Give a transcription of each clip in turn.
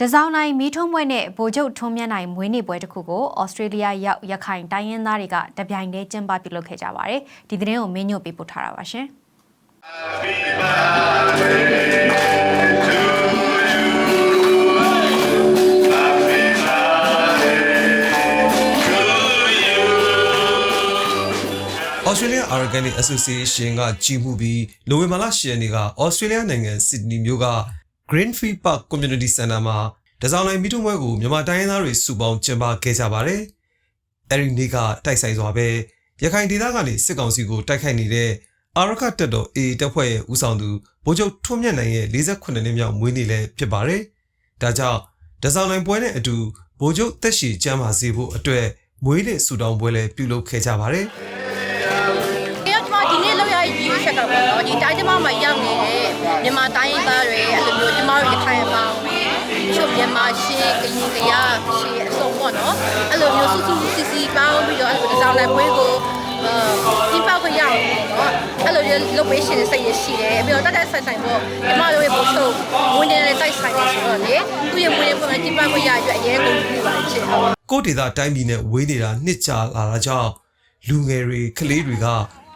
တစောင်းတိုင်းမီးထုံးပွဲနဲ့ဗိုလ်ချုပ်ထွန်းမြတ်နိုင်မွေးနေ့ပွဲတစ်ခုကိုဩစတြေးလျရောက်ရခိုင်တိုင်းရင်းသားတွေကတပြိုင်တည်းကျင်းပပြုလုပ်ခဲ့ကြပါတယ်။ဒီသတင်းကိုမင်းညွတ်ပေးပို့ထားတာပါရှင်။ဩစတြေးလျ Organic Association ကကြီးမှုပြီးလိုဝင်မာလာ10ရက်နေ့ကဩစတြေးလျနိုင်ငံစစ်ဒနီမြို့က Greenfield Park Community Center မှာတစောင်းလိုက်မီးထုံးပွဲကိုမြန်မာတိုင်းရင်းသားတွေစုပေါင်းကျင်းပခဲ့ကြပါတယ်။အဲဒီနေ့ကတိုက်ဆိုင်စွာပဲရခိုင်ဒေသကနေစစ်ကောင်စီကိုတိုက်ခိုက်နေတဲ့အာရခတက်တော် A တပ်ဖွဲ့ရဲ့ဦးဆောင်သူဗိုလ်ချုပ်ထွန်းမြတ်နိုင်ရဲ့48နှစ်မြောက်မွေးနေ့လည်းဖြစ်ပါတယ်။ဒါကြောင့်တစောင်းလိုက်ပွဲနဲ့အတူဗိုလ်ချုပ်တက်ရှိကျမ်းပါစေဖို့အတွက်မွေးနေ့ဆူတောင်းပွဲလည်းပြုလုပ်ခဲ့ကြပါတယ်။အဲတော့ဒီနေ့လောက်ရရည်ချက်ကပေါ့နော်ဒီတိုင်းတမမှာရောက်နေတဲ့မြန်မာတိုင်းရင်းသားတွေအဲ့လို မြန်မာရှေ့ကရင်ကရရှေ့အစုံပေါ့နော်အဲ့လိုမျိုးစုစုစီစီပေါင်းပြီးတော့အဲ့လိုဒီဆောင်နိုင်ပွဲကိုအာဒီပေါက်ခွင့်ရအောင်ပေါ့နော်အဲ့လိုမျိုးလုပ်ပေးရှင်စိတ်ရရှိတယ်ပြီးတော့တက်တက်ဆိုင်ဆိုင်ပေါ့ကျမတို့ရဲ့ဘုချုပ်ဝင်နေတဲ့တိုက်ဆိုင်နေဆိုတော့လေသူ့ရဲ့ဝင်တဲ့ပုံမှာဒီပေါက်ခွင့်ရအတွက်အရေးကုန်ပြီပါချစ်ဟုတ်ကိုယ့်ဒေသတိုင်းပြည်နဲ့ဝေးနေတာနှစ်ကြာလာတာကြောင့်လူငယ်တွေကလေးတွေက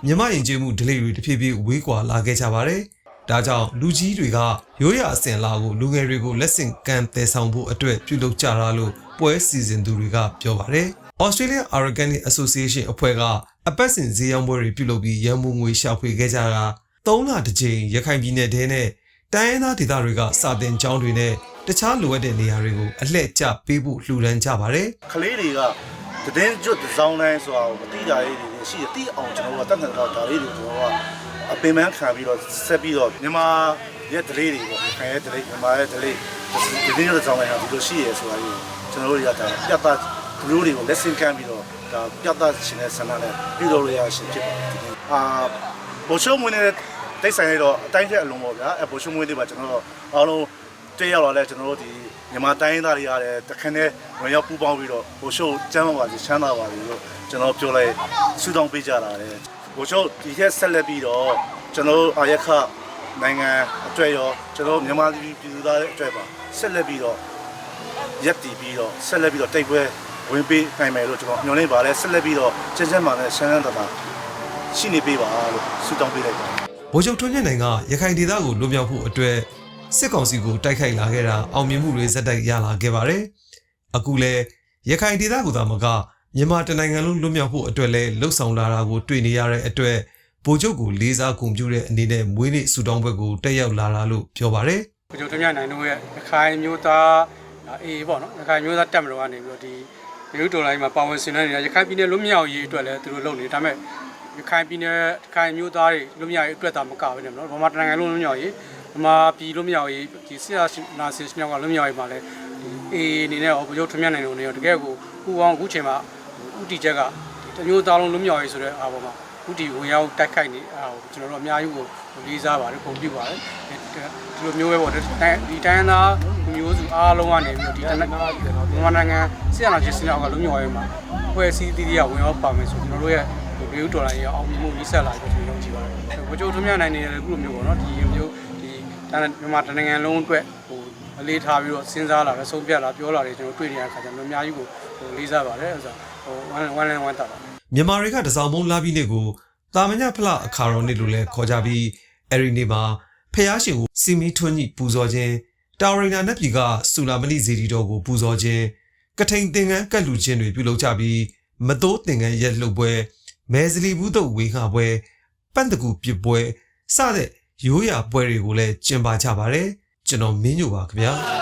မြမရင်ကျေးမှုဒလိတွေတဖြည်းဖြည်းဝေးကွာလာခဲ့ကြပါတယ်။ ဒါကြောင့်လူကြီးတွေကရိုးရာအစဉ်အလာကိုလူငယ်တွေကိုလက်ဆင့်ကမ်းသယ်ဆောင်ဖို့အတွက်ပြုလုပ်ကြတာလို့ပွဲစီစဉ်သူတွေကပြောပါတယ်။ Australian Organic Association အဖွဲ့ကအပတ်စဉ်ဈေးရောင်းပွဲတွေပြုလုပ်ပြီးရန်မှုငွေရှာဖွေခဲ့ကြတာ၃လတစ်ကြိမ်ရခိုင်ပြည်နယ်ထဲနဲ့တိုင်းရင်းသားဒေသတွေကစာတင်ကျောင်းတွေနဲ့တခြားလိုအပ်တဲ့နေရာတွေကိုအလှည့်ကျပေးဖို့လှူဒန်းကြပါတယ်။ကလေးတွေကတည်င်းကျွတ်တစ်စောင်းတိုင်းဆိုတာကိုမသိတာလေးတွေရှိတယ်သိအောင်ကျွန်တော်တို့ကတတ်တဲ့တော့ဒါလေးတွေကျွန်တော်တို့က အပင်ပန်းခံပြီးတော့ဆက်ပြီးတော့မြန်မာရဲ့ဒလေးတွေပေါ့ခံရဲ့ဒလေးမြန်မာရဲ့ဒလေးဒီနေ့တော့စောင်းတိုင်းဟာဒီလိုရှိရဲဆိုတာကြီးကျွန်တော်တို့တွေကဒါပြတ်သားဘလူးတွေကိုလက်ဆင့်ကမ်းပြီးတော့ဒါပြတ်သားရှင်တဲ့ဆန္ဒနဲ့ပြုလုပ်ရရရှင်ဖြစ်ပါတယ်အာဘိုလ်ချုပ်မွေးနေတဲ့တိတ်ဆိုင်ရတော့အတိုင်းထက်အလုံးပေါ့ဗျာအဲဘိုလ်ချုပ်မွေးတွေပါကျွန်တော်တို့အားလုံးတက်ရောက်လာလဲကျွန်တော်တို့ဒီမြန်မာတိုင်းရင်းသားတွေရတယ်တခါနဲ့ဝင်ရောက်ပူးပေါင်းပြီးတော့ဟိုရှိုးကျမ်းပါပါစီချမ်းသာပါစီလို့ကျွန်တော်ပြောလိုက်ဆူတောင်းပေးကြတာလေ ဟိုရှိုးဒီထက်ဆက်လက်ပြီးတော့ကျွန်တော်တို့အာရခနိုင်ငံအတွက်ရောကျွန်တော်မြန်မာပြည်ပြည်သူသားတွေအတွက်ပါဆက်လက်ပြီးတော့ရက်တည်ပြီးတော့ဆက်လက်ပြီးတော့တိတ်ပွဲဝင်ပေးနိုင်မယ်လို့ကျွန်တော်ညွှန်နေပါတယ်ဆက်လက်ပြီးတော့ကျန်းကျန်းမာနဲ့ဆန်းဆန်းသာသာရှိနေပေးပါလို့ဆူတောင်းပေးလိုက်ပါတယ်ဗိုလ်ချုပ်ထွန်းမြတ်နိုင်ကရခိုင်ဒေသကိုလွတ်မြောက်ဖို့အတွက်စစ်ကောင်စီကိုတိုက်ခိုက်လာခဲ့တာအောင်မြင်မှုတွေဇက်တိုက်ရလာခဲ့ပါတယ်။အခုလဲရခိုင်ဒေသကိုသာမက မြန်မာတနိုင်ငံလုံးလွတ်မြောက်ဖို့အတွက်လဲလှုပ်ဆောင်လာတာကိုတွေ့နေရတဲ့အတွက်ဗိုလ်ချုပ်ကိုလေးစားဂုဏ်ပြုတဲ့အနေနဲ့မွေးနေ့ဆူတောင်းပွဲကိုတက်ရောက်လာတာလို့ပြောပါတယ်ကိုကျော်ထမြနိုင်တို့ရဲ့ရခိုင်မျိုးသားအေးပေါ့နော်ရခိုင်မျိုးသားတက်မလို့ကနေပြီးတော့ဒီရုပ်တော်လိုင်းမှာပါဝင်ဆင်နွှဲနေတာရခိုင်ပြည်နယ်လွတ်မြောက်ရေးအတွက်လည်းသူတို့လုပ်နေဒါပေမဲ့ရခိုင်ပြည်နယ်ရခိုင်မျိုးသားတွေလွတ်မြောက်ရေးအတွက်သာမကဘဲနဲ့နော်ဗမာတနိုင်ငံလုံးလွတ်မြောက်ရေးဗမာပြည်လွတ်မြောက်ရေးဒီဆရာနာစီစမြောက်ကလွတ်မြောက်ရေးမှာလည်းအေးအနေနဲ့ရောကိုကျော်ထမြနိုင်တို့နေရောတကယ်ကိုပူပေါင်းအခုချိန်မှာ ဥတီချက်ကဒီတမျိုးသားလုံးလွတ်မြောက်ရေးဆိုတဲ့အားပေါ်မှာဥတီဝင်ရောက်တိုက်ခိုက်နေအားကိုကျွန်တော်တို့အများကြီးကိုလေးစားပါတယ်ပုံပြပါတယ်ဒီလိုမျိုးပဲပေါ့ဒီတိုင်းသားမျိုးစုအားလုံးကနေပြီးတော့ဒီမြန်မာနိုင်ငံဆရာနာချင်းစင်အောင်ကလုံးမြောက်ရေးမှာဖွဲ့စည်းတည်တည်ရဝင်ရောက်ပါမယ်ဆိုကျွန်တော်တို့ရဲ့ဒီဒေါ်လာကြီးအောင်မြင်မှုကြီးဆက်လာပြီးကျွန်တော်ယုံကြည်ပါတယ်ဝကြိုးထမြနိုင်နေတယ်ခုလိုမျိုးပေါ့နော်ဒီမျိုးဒီမြန်မာနိုင်ငံလုံးအတွက်ဟိုအလေးထားပြီးတော့စဉ်းစားလာတယ်ဆုံးဖြတ်လာပြောလာတယ်ကျွန်တော်တွေ့နေရတဲ့ခါကျတော့အများကြီးကို ဟိုလေးစားပါတယ်အဲ့ဒါဟိုဝမ်းဝမ်းလန်းဝမ်းတာပါ။မြန်မာတွေကတစောင်းမုံလာပြီးနေ့ကိုတာမညဖလအခါတော်နေ့လို့လဲခေါ်ကြပြီးအဲဒီနေ့မှာဖះရှင်ကိုစီမီထွန်းကြီးပူဇော်ခြင်းတာဝရိနာနတ်ပြည်ကစူလာမဏိဇေဒီတော်ကိုပူဇော်ခြင်းကထိန်သင်္ကန်းကတ်လူခြင်းတွေပြုလုပ်ကြပြီးမတိုးသင်္ကန်းရက်လှုပ်ပွဲမဲစလီဘူးတုတ်ဝေခါပွဲပန့်တကူပြစ်ပွဲစတဲ့ရိုးရာပွဲတွေကိုလည်းကျင်းပကြပါတယ်ကျွန်တော်မင်းညိုပါခင်ဗျာ